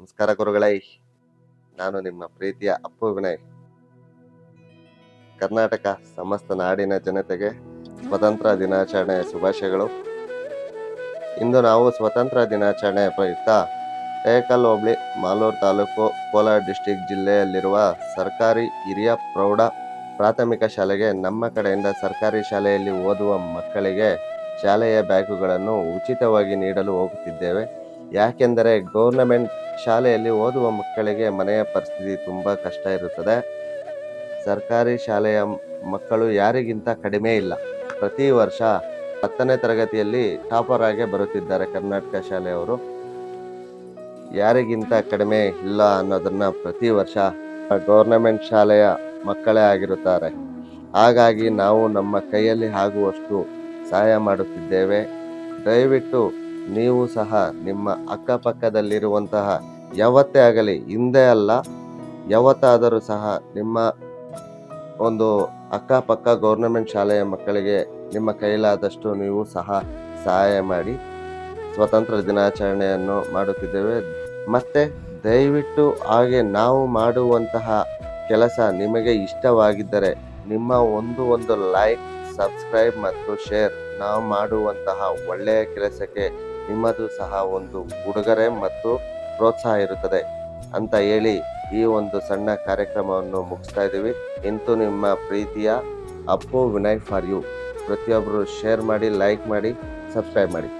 ನಮಸ್ಕಾರ ಗುರುಗಳೇ. ನಾನು ನಿಮ್ಮ ಪ್ರೀತಿಯ ಅಪ್ಪು ವಿನಯ್. ಕರ್ನಾಟಕ ಸಮಸ್ತ ನಾಡಿನ ಜನತೆಗೆ ಸ್ವತಂತ್ರ ದಿನಾಚರಣೆಯ ಶುಭಾಶಯಗಳು. ಇಂದು ನಾವು ಸ್ವತಂತ್ರ ದಿನಾಚರಣೆಯ ಪ್ರಯುಕ್ತ ಟೇಕಲ್ ಹೋಬಳಿ ಮಾಲೂರು ತಾಲೂಕು ಕೋಲಾರ ಡಿಸ್ಟಿಕ್ ಜಿಲ್ಲೆಯಲ್ಲಿರುವ ಸರ್ಕಾರಿ ಹಿರಿಯ ಪ್ರೌಢ ಪ್ರಾಥಮಿಕ ಶಾಲೆಗೆ ನಮ್ಮ ಕಡೆಯಿಂದ ಸರ್ಕಾರಿ ಶಾಲೆಯಲ್ಲಿ ಓದುವ ಮಕ್ಕಳಿಗೆ ಶಾಲೆಯ ಬ್ಯಾಗುಗಳನ್ನು ಉಚಿತವಾಗಿ ನೀಡಲು ಹೋಗುತ್ತಿದ್ದೇವೆ. ಯಾಕೆಂದರೆ ಗೌರ್ನಮೆಂಟ್ ಶಾಲೆಯಲ್ಲಿ ಓದುವ ಮಕ್ಕಳಿಗೆ ಮನೆಯ ಪರಿಸ್ಥಿತಿ ತುಂಬ ಕಷ್ಟ ಇರುತ್ತದೆ. ಸರ್ಕಾರಿ ಶಾಲೆಯ ಮಕ್ಕಳು ಯಾರಿಗಿಂತ ಕಡಿಮೆ ಇಲ್ಲ. ಪ್ರತಿ ವರ್ಷ ಹತ್ತನೇ ತರಗತಿಯಲ್ಲಿ ಟಾಪರ್ ಆಗಿ ಬರುತ್ತಿದ್ದಾರೆ ಕರ್ನಾಟಕ ಶಾಲೆಯವರು. ಯಾರಿಗಿಂತ ಕಡಿಮೆ ಇಲ್ಲ ಅನ್ನೋದನ್ನು ಪ್ರತಿ ವರ್ಷ ಗೌರ್ನಮೆಂಟ್ ಶಾಲೆಯ ಮಕ್ಕಳೇ ಆಗಿರುತ್ತಾರೆ. ಹಾಗಾಗಿ ನಾವು ನಮ್ಮ ಕೈಯಲ್ಲಿ ಆಗುವಷ್ಟು ಸಹಾಯ ಮಾಡುತ್ತಿದ್ದೇವೆ. ದಯವಿಟ್ಟು ನೀವು ಸಹ ನಿಮ್ಮ ಅಕ್ಕಪಕ್ಕದಲ್ಲಿರುವಂತಹ ಯಾವತ್ತೇ ಆಗಲಿ, ಹಿಂದೆ ಅಲ್ಲ, ಯಾವತ್ತಾದರೂ ಸಹ ನಿಮ್ಮ ಒಂದು ಅಕ್ಕಪಕ್ಕ ಗೌರ್ನಮೆಂಟ್ ಶಾಲೆಯ ಮಕ್ಕಳಿಗೆ ನಿಮ್ಮ ಕೈಲಾದಷ್ಟು ನೀವು ಸಹ ಸಹಾಯ ಮಾಡಿ, ಸ್ವತಂತ್ರ ದಿನಾಚರಣೆಯನ್ನು ಮಾಡುತ್ತಿದ್ದೇವೆ. ಮತ್ತು ದಯವಿಟ್ಟು ಹಾಗೆ ನಾವು ಮಾಡುವಂತಹ ಕೆಲಸ ನಿಮಗೆ ಇಷ್ಟವಾಗಿದ್ದರೆ ನಿಮ್ಮ ಒಂದು ಒಂದು ಲೈಕ್, ಸಬ್ಸ್ಕ್ರೈಬ್ ಮತ್ತು ಶೇರ್. ನಾವು ಮಾಡುವಂತಹ ಒಳ್ಳೆಯ ಕೆಲಸಕ್ಕೆ ನಿಮ್ಮದು ಸಹ ಒಂದು ಉಡುಗೊರೆ ಮತ್ತು ಪ್ರೋತ್ಸಾಹ ಇರುತ್ತದೆ ಅಂತ ಹೇಳಿ ಈ ಒಂದು ಸಣ್ಣ ಕಾರ್ಯಕ್ರಮವನ್ನು ಮುಗಿಸ್ತಾ ಇದ್ದೀವಿ. ಇಂತೂ ನಿಮ್ಮ ಪ್ರೀತಿಯ ಅಪ್ಪು ವಿನಯ್ ಫಾರ್ ಯು. ಪ್ರತಿಯೊಬ್ಬರು ಶೇರ್ ಮಾಡಿ, ಲೈಕ್ ಮಾಡಿ, ಸಬ್ಸ್ಕ್ರೈಬ್ ಮಾಡಿ.